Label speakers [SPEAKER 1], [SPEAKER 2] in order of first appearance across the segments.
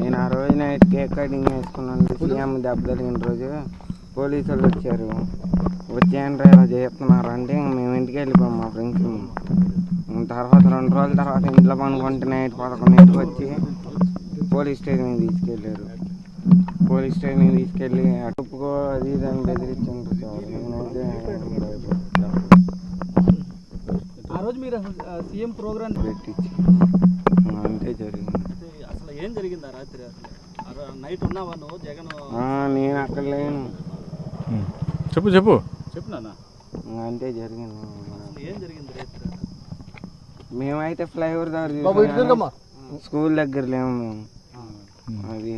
[SPEAKER 1] నేను ఆ రోజు నైట్ కేక్ కటింగ్ చేసుకున్నాను సీఎం దెబ్బ తగిలిన రోజు పోలీసులు వచ్చారు. వచ్చాయంటే ఇలా చేస్తున్నారు అంటే మేము ఇంటికి వెళ్ళిపోయాం మా ఫ్రెండ్స్ తర్వాత రెండు రోజుల తర్వాత ఇంట్లో పనుకుంటే నైట్ పదకొండింటికి వచ్చి పోలీస్ స్టేషన్కి తీసుకెళ్ళారు. పోలీస్ స్టేషన్కి తీసుకెళ్ళి అటుపుకో అది ఇది అని బెదిరించారు.
[SPEAKER 2] ఆ రోజు మీరు సీఎం ప్రోగ్రామ్
[SPEAKER 1] పెట్టించి. అంతే జరిగింది.
[SPEAKER 2] ఏం జరిగింది ఆ రాత్రి నైట్ ఉన్నావా నువ్వు? జగన్
[SPEAKER 1] ఆ, నేను అక్కడ లేను.
[SPEAKER 3] చెప్పు చెప్పు.
[SPEAKER 2] చెప్పు నాన్న.
[SPEAKER 1] అంతే జరిగింది.
[SPEAKER 2] ఏం జరిగింది రాత్రి
[SPEAKER 1] మేమైతే ఫ్లైఓవర్ దగ్గర స్కూల్ దగ్గర లేము మేము. అది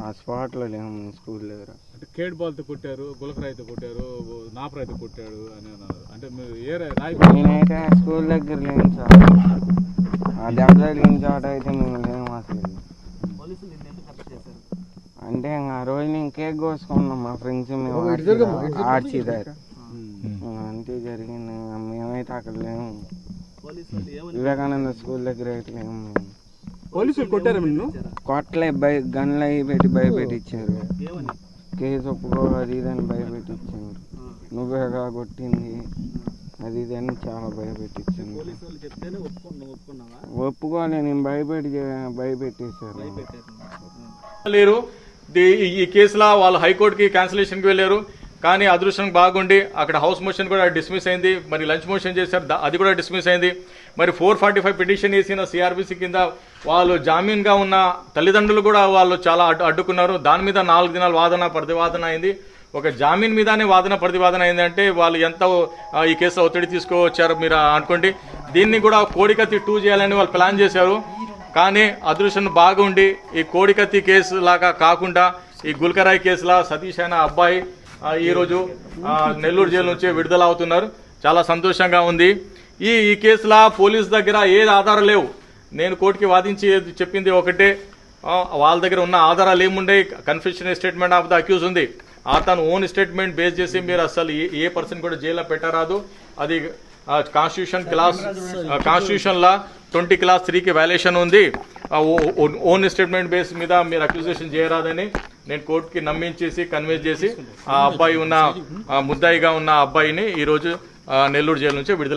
[SPEAKER 1] ఆ స్పాట్లో లేము మేము స్కూల్ దగ్గర.
[SPEAKER 3] అంటే కేడ్ బాల్తో కొట్టారు గులకరాయితో కొట్టారు నాపరాయితో కొట్టాడు అని అన్నారు. అంటే మీరు ఏ రా- రాయి
[SPEAKER 1] నేనైతే స్కూల్ దగ్గర లేను సార్. ఆ దెబ్బ తగిలిన చోట అయితే మేము లేము అసలు
[SPEAKER 2] పోలీసులు నిన్ను ఎందుకు అరెస్ట్ చేశారు
[SPEAKER 1] అంటే ఇంక ఆ రోజు నేను కేక్ కోసుకున్నాం మా ఫ్రెండ్స్ మేము ఆర్చి- దగ్గర. అంతే జరిగింది మేమైతే అక్కడ లేము వివేకానంద స్కూల్ దగ్గర అయితే లేము మేము.
[SPEAKER 2] పోలీసులు కొట్టారు నిన్ను?
[SPEAKER 1] కొట్టలే బై గన్లు అవి పెట్టి భయపెట్టించారు కేసు ఒప్పుకో అది ఇది అని భయపెట్టించారు నువ్వేగా కొట్టింది అది ఇది అని చాలా భయపెట్టించాను
[SPEAKER 2] ఒప్పుకున్నావా?
[SPEAKER 1] ఒప్పుకోలే నేను భయపెట్టి భయపెట్టేశారు.
[SPEAKER 3] లేరు. ఈ- ఈ కేసులో వాళ్ళు హైకోర్టుకి క్యాన్సిలేషన్కి వెళ్ళారు. కానీ అదృష్టం బాగుండి అక్కడ హౌస్ మోషన్ కూడా డిస్మిస్ అయింది. మరి లంచ్ మోషన్ చేశారు అది కూడా డిస్మిస్ అయింది. మరి ఫోర్ ఫార్టీ ఫైవ్ పిటిషన్ వేసిన సిఆర్బీసీ కింద వాళ్ళు జామీన్గా ఉన్న తల్లిదండ్రులు కూడా వాళ్ళు చాలా అడ్డు అడ్డుకున్నారు. దాని మీద నాలుగు దినాలు వాదన ప్రతివాదన అయింది. ఒక జామీన్ మీదనే వాదన ప్రతివాదన అయిందంటే వాళ్ళు ఎంత ఈ కేసులో ఒత్తిడి తీసుకువచ్చారో మీరు అనుకోండి. దీన్ని కూడా కోడికత్తి టూ చేయాలని వాళ్ళు ప్లాన్ చేశారు. కానీ అదృష్టం బాగుండి ఈ కోడికత్తి కేసు లాగా కాకుండా ఈ గుల్కరాయ్ కేసులా సతీష్ అయిన అబ్బాయి ఈరోజు నెల్లూరు జైలు నుంచి విడుదల అవుతున్నారు చాలా సంతోషంగా ఉంది. ఈ ఈ కేసులా పోలీస్ దగ్గర ఏ ఆధారం లేవు. నేను కోర్టుకి వాదించి చెప్పింది ఒకటే. వాళ్ళ దగ్గర ఉన్న ఆధారాలు ఏముండే? Confusion statement of the accuse ఉంది. ఆ తను ఓన్ స్టేట్మెంట్ బేస్ చేసి మీరు అసలు ఏ ఏ పర్సన్ కూడా జైల్లో పెట్టరాదు. అది కాన్స్టిట్యూషన్ క్లాస్ కాన్స్టిట్యూషన్లా ట్వంటీ క్లాస్ త్రీకి వ్యాలేషన్ ఉంది. ఓన్ స్టేట్మెంట్ బేస్ మీద మీరు అక్యూజేషన్ చేయరాదని నేను కోర్టుకి నమ్మించేసి కన్విన్స్ చేసి ఆ అబ్బాయి ఉన్న ఆ ముద్దాయిగా ఉన్న అబ్బాయిని ఈరోజు నెల్లూరు జైలు నుంచి విడుదల